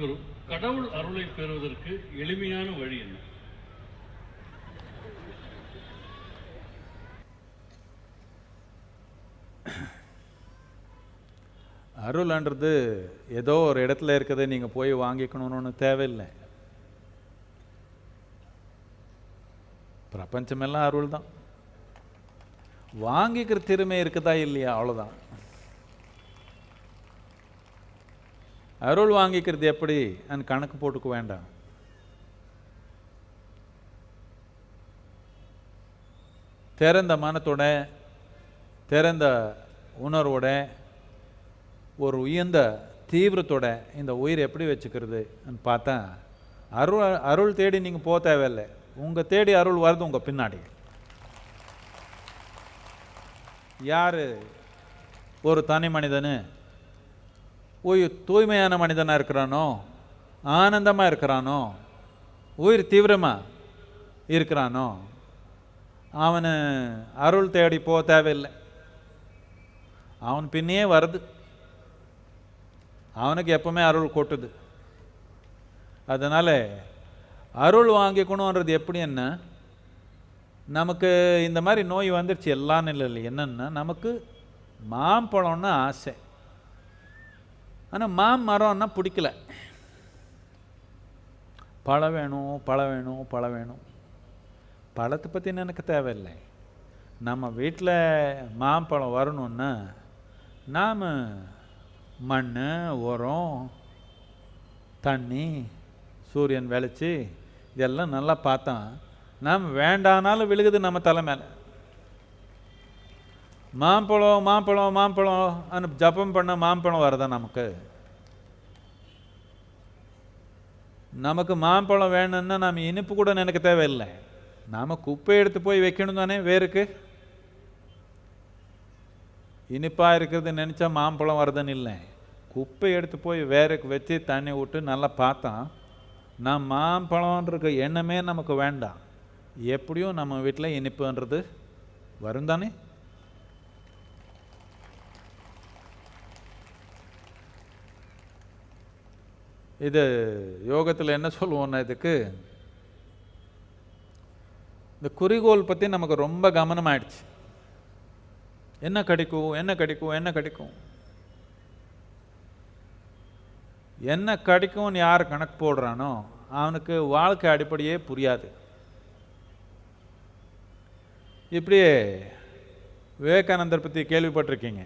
சத்குரு கடவுள் அருளை பெறுவதற்கு எளிமையான வழி என்ன? அருள்ன்றது ஏதோ ஒரு இடத்துல இருக்கிறத நீங்கள் போய் வாங்கிக்கணும்னு தேவையில்லை. பிரபஞ்சமெல்லாம் அருள் தான் வாங்கிக்கிற திறமை இருக்குதா இல்லையா? அவ்வளோதான் அருள் வாங்கிக்கிறது எப்படி? அந்த கணக்கு போட்டுக்க வேண்டாம். திறந்த மனத்தோட திறந்த உணர்வோட ஒரு உயர்ந்த தீவிரத்தோட இந்த உயிர் எப்படி வச்சுக்கிறதுன்னு பார்த்தா அருள் அருள் தேடி நீங்கள் போக தேவையில்லை. உங்கள் தேடி அருள் வருது உங்கள் பின்னாடி. யார்? ஒரு தனி மனிதனு உயிர் தூய்மையான மனிதனாக இருக்கிறானோ? ஆனந்தமாக இருக்கிறானோ? உயிர் தீவிரமாக இருக்கிறானோ? அவனை அருள் தேடி போக தேவையில்லை. அவன் பின்னே வருது. அவனுக்கு எப்பவுமே அருள் கொட்டுது. அதனால் அருள் வாங்கிக்கணுன்றது எப்படி என்ன? நமக்கு இந்த மாதிரி நோய் வந்துருச்சு எல்லாம் இல்லை இல்லை என்னென்னா நமக்கு மாம்பழம்னு ஆசை. ஆனால் மாமரம்னா பிடிக்கல. பழம் வேணும் பழம் வேணும் பழம் வேணும். பழத்தை பற்றி எனக்கு தேவையில்லை. நம்ம வீட்டில் மாம்பழம் வரணுன்னா நாம் மண் உரம் தண்ணி சூரியன் விளைச்சி இதெல்லாம் நல்லா பார்த்தோம் நாம் வேண்டானாலும் விழுகுது நம்ம தலை மேலே. மாம்பழம் மாம்பழம் மாம்பழம் அந்த ஜபம் பண்ண மாம்பழம் வருதா நமக்கு? நமக்கு மாம்பழம் வேணும்னா நாம் இனிப்பு கூட நினைக்க தேவையில்லை. நாம் குப்பை எடுத்து போய் வைக்கணும் தானே வேருக்கு? இனிப்பாக இருக்கிறது நினச்சா மாம்பழம் வருதுன்னு இல்லை. குப்பை எடுத்து போய் வேருக்கு வச்சு தண்ணி விட்டு நல்லா பார்த்தோம் நான் மாம்பழம்ன்ற எண்ணமே நமக்கு வேண்டாம். எப்படியும் நம்ம வீட்டில் இனிப்புன்றது வரும் தானே இது யோகத்தில் என்ன சொல்லுவோம்னா இதுக்கு இந்த குறிக்கோள் பற்றி நமக்கு ரொம்ப கவனமாயிடுச்சு. என்ன கிடைக்கும் என்ன கிடைக்கும் என்ன கிடைக்கும்? என்ன கிடைக்கும்னு யார் கணக்கு போடுறானோ அவனுக்கு வாழ்க்கை அடிப்படையே புரியாது. இப்படியே விவேகானந்தர் பற்றி கேள்விப்பட்டிருக்கீங்க.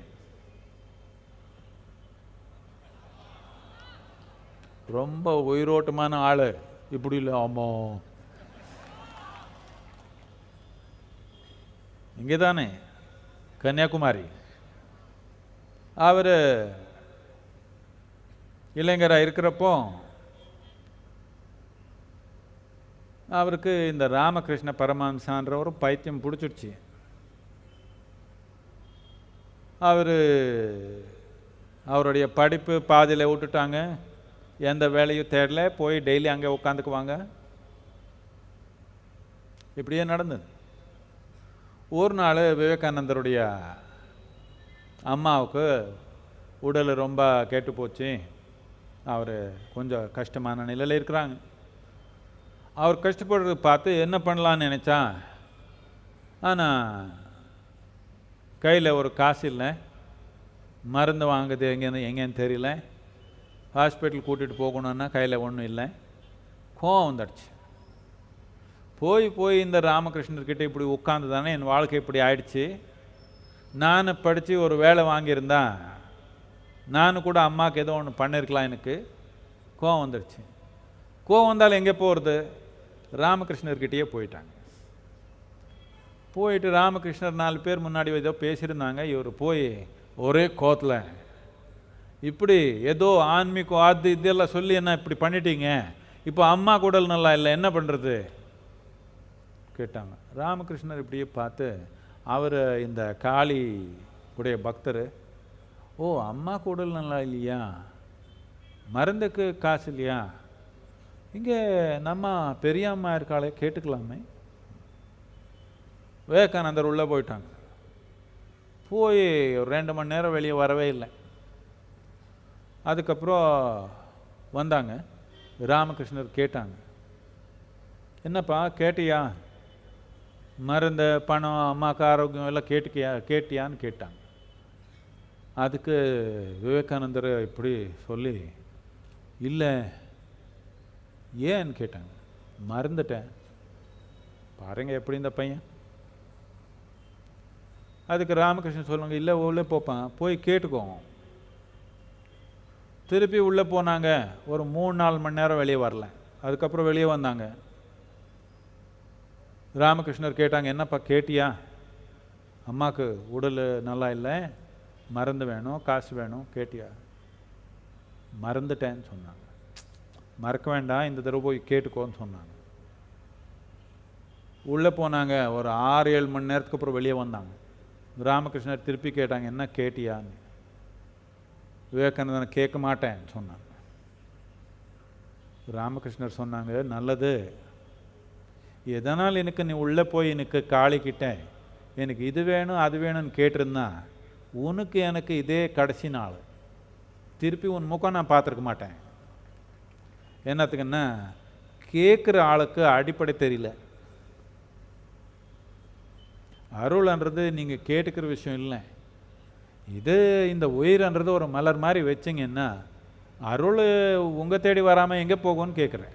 ரொம்ப உயிரோட்டமான ஆள். இப்படி இல்லை ஆமோ. இங்கே தானே கன்னியாகுமரி. அவர் இளைஞராக இருக்கிறப்போ அவருக்கு இந்த ராமகிருஷ்ண பரமஹம்சான்ற ஒரு பைத்தியம் பிடிச்சிடுச்சு. அவர் அவருடைய படிப்பு பாதியில் விட்டுட்டாங்க. எந்த வேலையும் தேடல போய் டெய்லி அங்கே உட்காந்துக்குவாங்க இப்படியே நடந்தது. ஒரு நாள் விவேகானந்தருடைய அம்மாவுக்கு உடல் ரொம்ப கெட்டு போச்சு. அவர் கொஞ்சம் கஷ்டமான நிலையில் இருக்கிறாங்க. அவர் கஷ்டப்படுறத பார்த்து என்ன பண்ணலான்னு நினச்சா ஆனால் கையில் ஒரு காசு இல்லை. மருந்து வாங்குது எங்கேன்னு எங்கேன்னு தெரியல. ஹாஸ்பிட்டல் கூட்டிகிட்டு போகணுன்னா கையில் ஒன்றும் இல்லை. கோவம் வந்துடுச்சு. போய் போய் இந்த ராமகிருஷ்ணர்கிட்ட இப்படி உட்காந்து தானே என் வாழ்க்கை இப்படி ஆயிடுச்சு. நான் படித்து ஒரு வேலை வாங்கியிருந்தா நான் கூட அம்மாவுக்கு ஏதோ ஒன்று பண்ணியிருக்கலாம் எனக்கு. கோவம் வந்துடுச்சு. கோவம் வந்தாலும் எங்கே போகிறது ராமகிருஷ்ணர்கிட்டயே போயிட்டாங்க. போயிட்டு ராமகிருஷ்ணர் நாலு பேர் முன்னாடி ஏதோ பேசியிருந்தாங்க. இவர் போய் ஒரே கோத்தில் இப்படி ஏதோ ஆன்மீகம் அது இதெல்லாம் சொல்லி என்ன இப்படி பண்ணிட்டீங்க? இப்போ அம்மா கூடல் நல்லா இல்லை என்ன பண்ணுறது கேட்டாங்க. ராமகிருஷ்ணர் இப்படியே பார்த்து அவர் இந்த காளி உடைய பக்தர் ஓ அம்மா கூடல் நல்லா இல்லையா? மருந்துக்கு காசு இல்லையா? இங்கே நம்ம பெரியம்மா இருக்காளே கேட்டுக்கலாமே. விவேகானந்தர் உள்ளே போயிட்டாங்க. போய் ஒரு ரெண்டு மணி நேரம் வெளியே வரவே இல்லை. அதுக்கப்புறம் வந்தாங்க. ராமகிருஷ்ணர் கேட்டாங்க. என்னப்பா கேட்டியா? மருந்து பணம் அம்மாவுக்கு ஆரோக்கியம் எல்லாம் கேட்டுக்கியா கேட்டியான்னு கேட்டாங்க. அதுக்கு விவேகானந்தர் இப்படி சொல்லி இல்லை ஏன்னு கேட்டாங்க. மறந்துட்டேன். பாருங்க எப்படி இந்த பையன். அதுக்கு ராமகிருஷ்ணன் சொல்லுவாங்க இல்லை உள்ளே போப்பான் போய் கேட்டுக்கோங்க திருப்பி உள்ளே போனாங்க. ஒரு மூணு நாலு மணி நேரம் வெளியே வரல. அதுக்கப்புறம் வெளியே வந்தாங்க. ராமகிருஷ்ணர் கேட்டாங்க என்னப்பா கேட்டியா? அம்மாவுக்கு உடல் நல்லா இல்லை. மருந்து வேணும் காசு வேணும். கேட்டியா? மறந்துட்டேன்னு சொன்னாங்க. மறக்க வேண்டாம். இந்த தடவை போய் கேட்டுக்கோன்னு சொன்னாங்க. உள்ளே போனாங்க. ஒரு ஆறு ஏழு மணி நேரத்துக்கு அப்புறம் வெளியே வந்தாங்க. ராமகிருஷ்ணர் திருப்பி கேட்டாங்க என்ன கேட்டியான்னு? விவேகானந்தன் கேட்க மாட்டேன் சொன்னாங்க ராமகிருஷ்ணர் சொன்னாங்க நல்லது. எதனால் எனக்கு நீ உள்ளே போய் எனக்கு காளிக்கிட்ட எனக்கு இது வேணும் அது வேணும்னு கேட்டிருந்தா உனக்கு எனக்கு இதே கடைசி நாள். திருப்பி உன் முகம் நான் பார்த்துருக்க மாட்டேன். என்னத்துக்குன்னா கேட்குற ஆளுக்கு அடிப்படை தெரியல. அருள்ன்றது நீங்கள் கேட்டுக்கிற விஷயம் இல்லை. இது இந்த உயிர்ன்றது ஒரு மலர் மாதிரி வச்சிங்கன்னா அருள் உங்கள் தேடி வராமல் எங்கே போகும்னு கேட்குறேன்